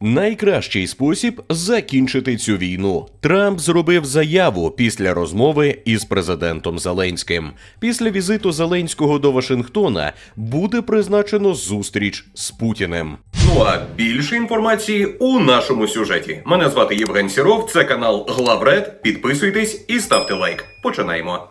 Найкращий спосіб закінчити цю війну. Трамп зробив заяву після розмови із президентом Зеленським. Після візиту Зеленського до Вашингтона буде призначено зустріч з Путіним. Ну а більше інформації у нашому сюжеті. Мене звати Євген Сіров. Це канал Главред. Підписуйтесь і ставте лайк. Починаємо.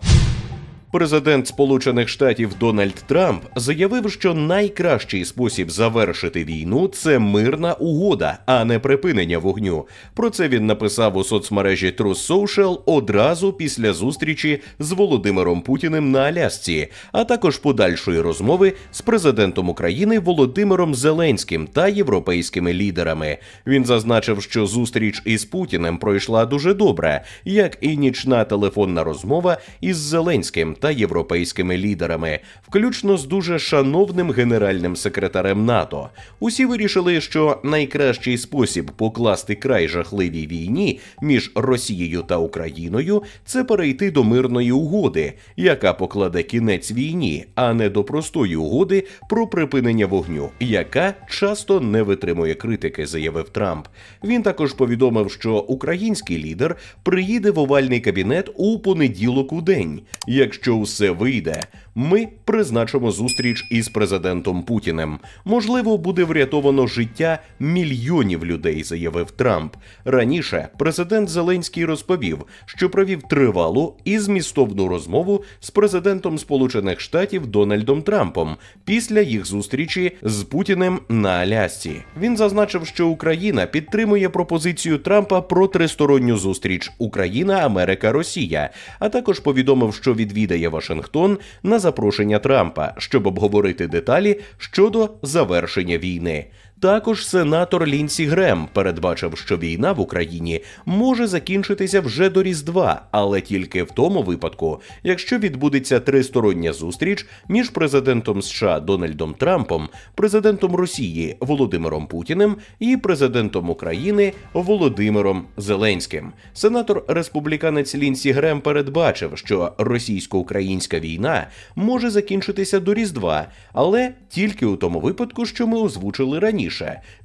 Президент Сполучених Штатів Дональд Трамп заявив, що найкращий спосіб завершити війну це мирна угода, а не припинення вогню. Про це він написав у соцмережі Truth Social одразу після зустрічі з Володимиром Путіним на Алясці, а також подальшої розмови з президентом України Володимиром Зеленським та європейськими лідерами. Він зазначив, що зустріч із Путіним пройшла дуже добре, як і нічна телефонна розмова із Зеленським та європейськими лідерами, включно з дуже шановним генеральним секретарем НАТО. Усі вирішили, що найкращий спосіб покласти край жахливій війні між Росією та Україною це перейти до мирної угоди, яка покладе кінець війні, а не до простої угоди про припинення вогню, яка часто не витримує критики, заявив Трамп. Він також повідомив, що український лідер приїде в овальний кабінет у понеділок у день. Якщо все вийде, ми призначимо зустріч із президентом Путіним. Можливо, буде врятовано життя мільйонів людей, заявив Трамп. Раніше президент Зеленський розповів, що провів тривалу і змістовну розмову з президентом Сполучених Штатів Дональдом Трампом після їх зустрічі з Путіним на Алясці. Він зазначив, що Україна підтримує пропозицію Трампа про тристоронню зустріч Україна, Америка, Росія, а також повідомив, що відвідає Вашингтон на запрошення Трампа, щоб обговорити деталі щодо завершення війни. Також сенатор Лінсі Грем передбачив, що війна в Україні може закінчитися вже до Різдва, але тільки в тому випадку, якщо відбудеться тристороння зустріч між президентом США Дональдом Трампом, президентом Росії Володимиром Путіним і президентом України Володимиром Зеленським. Сенатор республіканець Лінсі Грем передбачив, що російсько-українська війна може закінчитися до Різдва, але тільки у тому випадку, що ми озвучили раніше.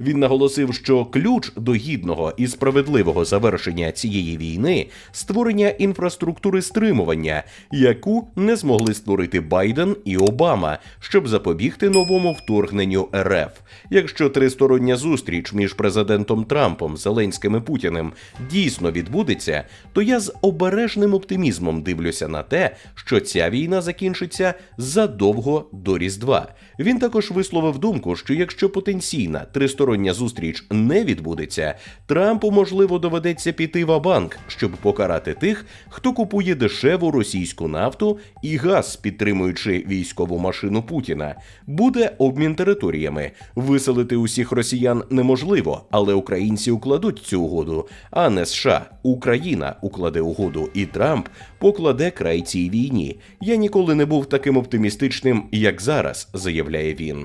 Він наголосив, що ключ до гідного і справедливого завершення цієї війни створення інфраструктури стримування, яку не змогли створити Байден і Обама, щоб запобігти новому вторгненню РФ. Якщо тристороння зустріч між президентом Трампом, Зеленським і Путіним дійсно відбудеться, то я з обережним оптимізмом дивлюся на те, що ця війна закінчиться задовго до Різдва. Він також висловив думку, що якщо потенційна тристороння зустріч не відбудеться, Трампу можливо доведеться піти в банк, щоб покарати тих, хто купує дешеву російську нафту і газ, підтримуючи військову машину Путіна. Буде обмін територіями. Виселити усіх росіян неможливо, але українці укладуть цю угоду, а не США. Україна укладе угоду, і Трамп покладе край цій війні. Я ніколи не був таким оптимістичним, як зараз, заявляє він.